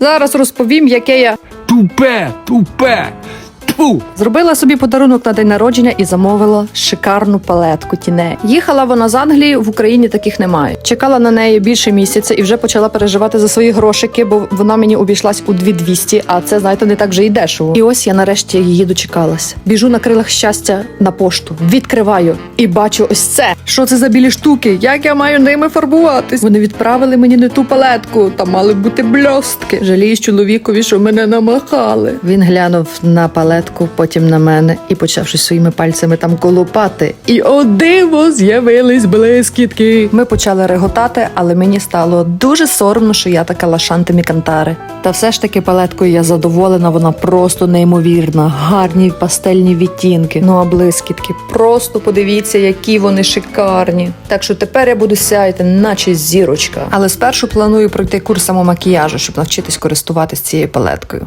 Зараз розповім, яке я Тупе, тупе. Тьфу. Зробила собі подарунок на день народження і замовила шикарну палетку тіне. Їхала вона з Англії, в Україні таких немає. Чекала на неї більше місяця і вже почала переживати за свої грошики, бо вона мені обійшлась у 2200, а це знаєте не так вже і дешево. І ось я нарешті її дочекалась. Біжу на крилах щастя на пошту, відкриваю і бачу ось це. Що це за білі штуки? Як я маю ними фарбуватись? Вони відправили мені не ту палетку, там мали бути бльостки. Жаліюсь чоловікові, що мене намахали. Він глянув на палетку, потім на мене і почав щось своїми пальцями там колупати. І о диво з'явились блискітки. Ми почали реготати, але мені стало дуже соромно, що я така лашанти мікантари. Та все ж таки палеткою я задоволена, вона просто неймовірна, гарні пастельні відтінки. Ну а блискітки, просто подивіться, які вони шикарні. Так що тепер я буду сяяти, наче зірочка. Але спершу планую пройти курс самомакіяжу, щоб навчитись користуватись цією палеткою.